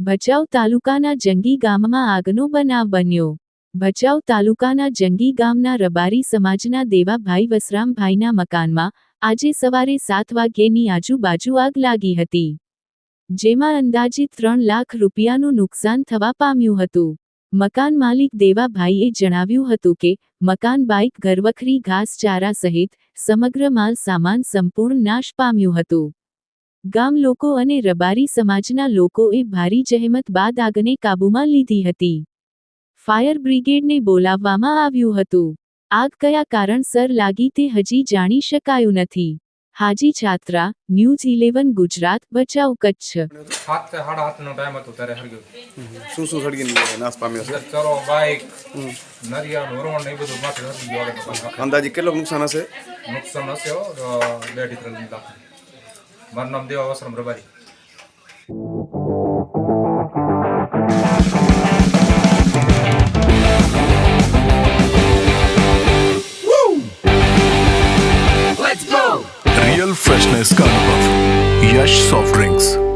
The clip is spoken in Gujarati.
ભચાઉ તાલુકાના જંગી ગામમાં આગનો બનાવ બન્યો. ભચાઉ તાલુકાના જંગી ગામના રબારી સમાજના દેવાભાઈ વસરામભાઈના મકાનમાં આજે સવારે સાત વાગ્યેની આજુબાજુ આગ લાગી હતી. જેમાં અંદાજિત ત્રણ લાખ રૂપિયાનું નુકસાન થવા પામ્યું હતું. મકાન માલિક દેવાભાઈએ જણાવ્યું હતું કે, મકાન બાઇક ઘરવખરી ઘાસચારા સહિત સમગ્ર માલ સામાન સંપૂર્ણ નાશ પામ્યું હતું. ગામ લોકો અને રબારી સમાજના લોકોએ ભારી જહેમત બાદ આગને કાબૂમાં લીધી હતી. ફાયર બ્રિગેડને બોલાવવામાં આવ્યું હતું. આગ કયા કારણસર લાગી તે હજી જાણી શકાયું નથી. હાજી છાત્રા ન્યૂઝ ઇલેવન ગુજરાત બચાવ કચ્છ. હાથ સાડા સાતનો ટાઈમ હતો ત્યારે હરગ્યું શું શું સળગી નાશ પામ્યો છે. ચલો બાઈક નરિયાળ વરોણ ને એ બધું માથે હરગી ગયું અંદાજે કેટલું નુકસાન હશે? નુકસાન હશે બેથી ત્રણ લાખ. મારું નામ Deva Vasaram Rabari. Real freshness carnival Yash soft drinks